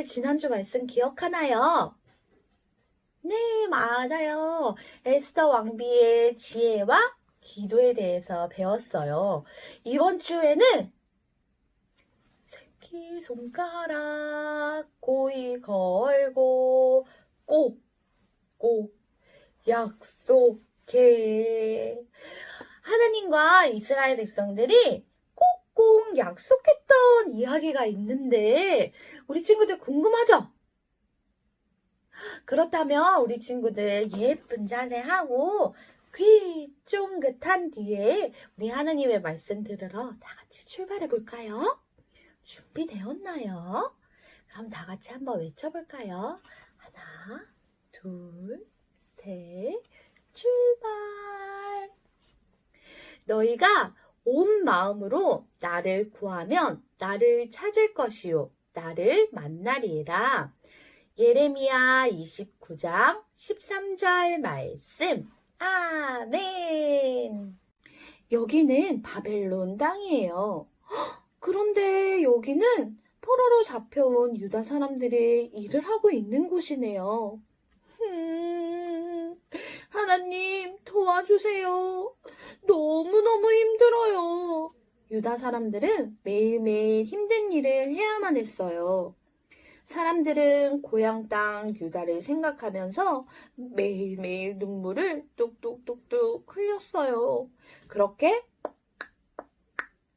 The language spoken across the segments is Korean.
친구들 지난주 말씀 기억하나요? 네, 맞아요. 에스더 왕비의 지혜와 기도에 대해서 배웠어요. 이번 주에는 새끼 손가락 고이 걸고 꼭, 꼭 약속해. 하나님과 이스라엘 백성들이 꼭꼭 약속했던 이야기가 있는데 우리 친구들 궁금하죠? 그렇다면 우리 친구들 예쁜 자세하고 귀 쫑긋한 뒤에 우리 하나님의 말씀 들으러 다 같이 출발해 볼까요? 준비되었나요? 그럼 다 같이 한번 외쳐볼까요? 하나, 둘, 셋, 출발! 너희가 온 마음으로 나를 구하면 나를 찾을 것이요. 나를 만나리라. 예레미야 29장 13절 말씀. 아멘. 여기는 바벨론 땅이에요. 헉, 그런데 여기는 포로로 잡혀온 유다 사람들이 일을 하고 있는 곳이네요. 음, 하나님 도와주세요. 힘들어요. 유다 사람들은 매일매일 힘든 일을 해야만 했어요. 사람들은 고향 땅 유다를 생각하면서 매일매일 눈물을 뚝뚝뚝뚝 흘렸어요. 그렇게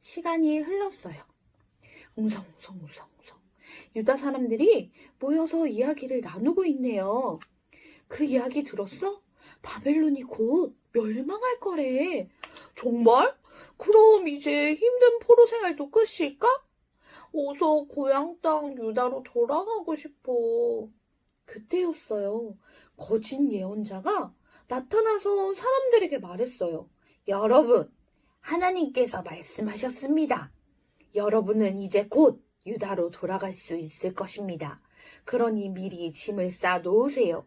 시간이 흘렀어요. 웅성웅성웅성웅성. 유다 사람들이 모여서 이야기를 나누고 있네요. 그 이야기 들었어? 바벨론이 곧 멸망할 거래. 정말? 그럼 이제 힘든 포로 생활도 끝일까? 어서 고향 땅 유다로 돌아가고 싶어. 그때였어요. 거짓 예언자가 나타나서 사람들에게 말했어요. 여러분, 하나님께서 말씀하셨습니다. 여러분은 이제 곧 유다로 돌아갈 수 있을 것입니다. 그러니 미리 짐을 싸 놓으세요.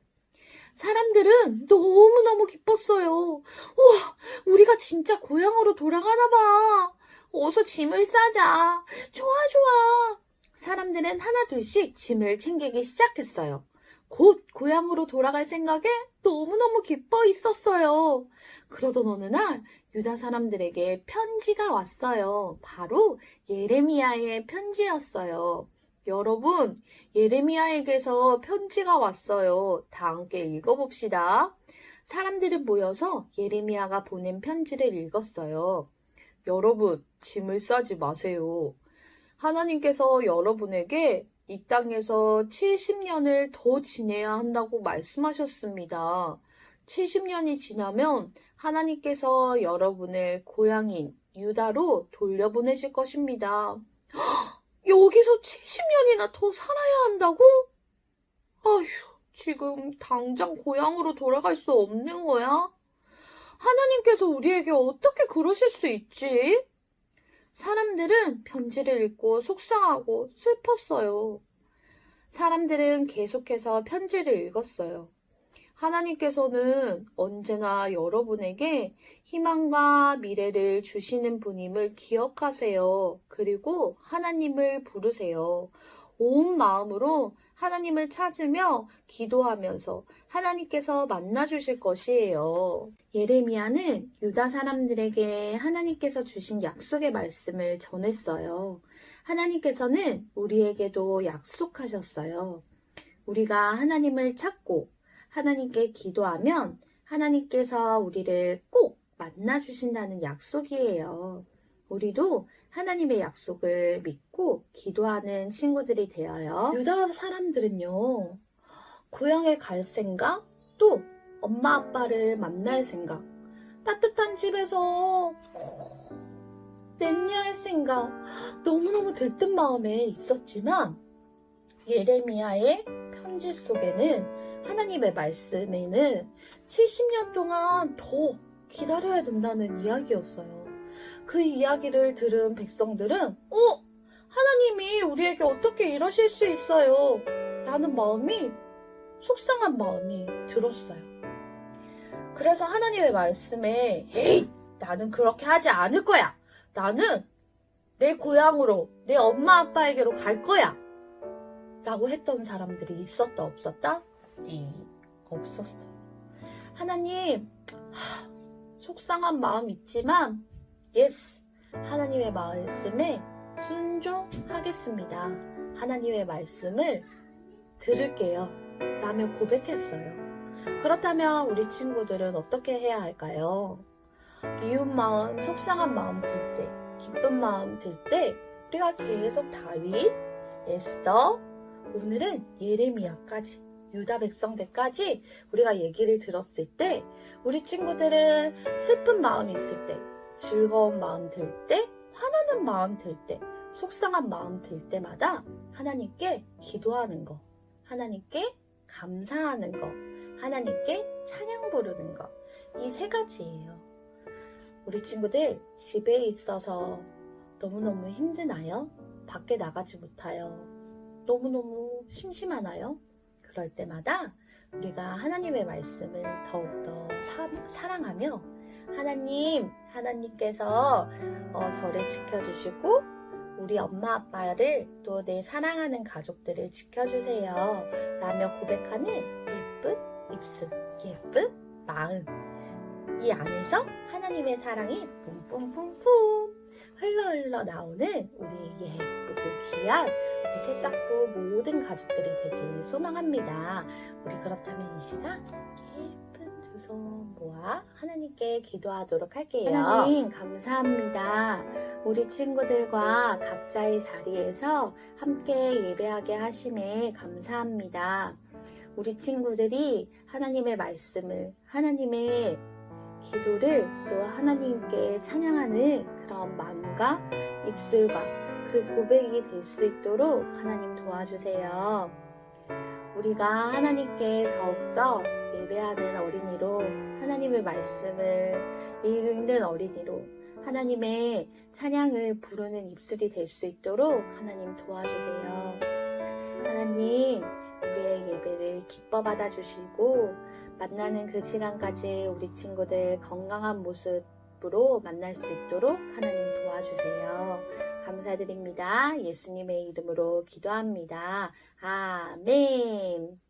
사람들은 너무너무 기뻤어요. 우와, 우리가 진짜 고향으로 돌아가나 봐. 어서 짐을 싸자. 좋아, 좋아. 사람들은 하나둘씩 짐을 챙기기 시작했어요. 곧 고향으로 돌아갈 생각에 너무너무 기뻐 있었어요. 그러던 어느 날 유다 사람들에게 편지가 왔어요. 바로 예레미야의 편지였어요. 여러분, 예레미야에게서 편지가 왔어요. 다 함께 읽어봅시다. 사람들은 모여서 예레미야가 보낸 편지를 읽었어요. 여러분, 짐을 싸지 마세요. 하나님께서 여러분에게 이 땅에서 70년을 더 지내야 한다고 말씀하셨습니다. 70년이 지나면 하나님께서 여러분을 고향인 유다로 돌려보내실 것입니다. 여기서 70년이나 더 살아야 한다고? 아휴, 지금 당장 고향으로 돌아갈 수 없는 거야? 하나님께서 우리에게 어떻게 그러실 수 있지? 사람들은 편지를 읽고 속상하고 슬펐어요. 사람들은 계속해서 편지를 읽었어요. 하나님께서는 언제나 여러분에게 희망과 미래를 주시는 분임을 기억하세요. 그리고 하나님을 부르세요. 온 마음으로 하나님을 찾으며 기도하면서 하나님께서 만나 주실 것이에요. 예레미야는 유다 사람들에게 하나님께서 주신 약속의 말씀을 전했어요. 하나님께서는 우리에게도 약속하셨어요. 우리가 하나님을 찾고 하나님께 기도하면 하나님께서 우리를 꼭 만나주신다는 약속이에요. 우리도 하나님의 약속을 믿고 기도하는 친구들이 되어요. 유다 사람들은요, 고향에 갈 생각, 또 엄마 아빠를 만날 생각, 따뜻한 집에서 냈냐 할 생각, 너무너무 들뜬 마음에 있었지만, 예레미야의 편지 속에는 하나님의 말씀에는 70년 동안 더 기다려야 된다는 이야기였어요. 그 이야기를 들은 백성들은, 어? 하나님이 우리에게 어떻게 이러실 수 있어요? 라는 마음이, 속상한 마음이 들었어요. 그래서 하나님의 말씀에, 에이! 나는 그렇게 하지 않을 거야! 나는 내 고향으로, 내 엄마 아빠에게로 갈 거야! 라고 했던 사람들이 있었다, 없었다? 네, 없었어요. 하나님, 하, 속상한 마음 있지만, 예스! 하나님의 말씀에 순종하겠습니다. 하나님의 말씀을 들을게요. 라며 고백했어요. 그렇다면 우리 친구들은 어떻게 해야 할까요? 미운 마음, 속상한 마음 들 때, 기쁜 마음 들 때, 우리가 계속 다윗, 에스더, 오늘은 예레미야까지, 유다 백성들까지 우리가 얘기를 들었을 때, 우리 친구들은 슬픈 마음 있을 때, 즐거운 마음 들 때, 화나는 마음 들 때, 속상한 마음 들 때마다 하나님께 기도하는 거, 하나님께 감사하는 거, 하나님께 찬양 부르는 거. 이 세 가지예요. 우리 친구들 집에 있어서 너무너무 힘드나요? 밖에 나가지 못하여 너무너무 심심하나요? 그럴 때마다 우리가 하나님의 말씀을 더욱더 사, 사랑하며 하나님, 하나님께서 어, 저를 지켜주시고 우리 엄마 아빠를 또 내 사랑하는 가족들을 지켜주세요. 라며 고백하는 예쁜 입술, 예쁜 마음. 이 안에서 하나님의 사랑이 뿜뿜뿜뿜 흘러 나오는 우리 예쁘고 귀한 우리 새싹부 모든 가족들이 되길 소망합니다. 우리 그렇다면 이 시간 예쁜 두 손 모아 하나님께 기도하도록 할게요. 하나님 감사합니다. 우리 친구들과 각자의 자리에서 함께 예배하게 하심에 감사합니다. 우리 친구들이 하나님의 말씀을, 하나님의 기도를 또 하나님께 찬양하는 그런 마음과 입술과 그 고백이 될 수 있도록 하나님 도와주세요. 우리가 하나님께 더욱더 예배하는 어린이로 하나님의 말씀을 읽는 어린이로 하나님의 찬양을 부르는 입술이 될 수 있도록 하나님 도와주세요. 하나님, 우리의 예배를 기뻐 받아주시고, 만나는 그 시간까지 우리 친구들 건강한 모습 으로 만날 수 있도록 하나님 도와주세요. 감사드립니다. 예수님의 이름으로 기도합니다. 아멘.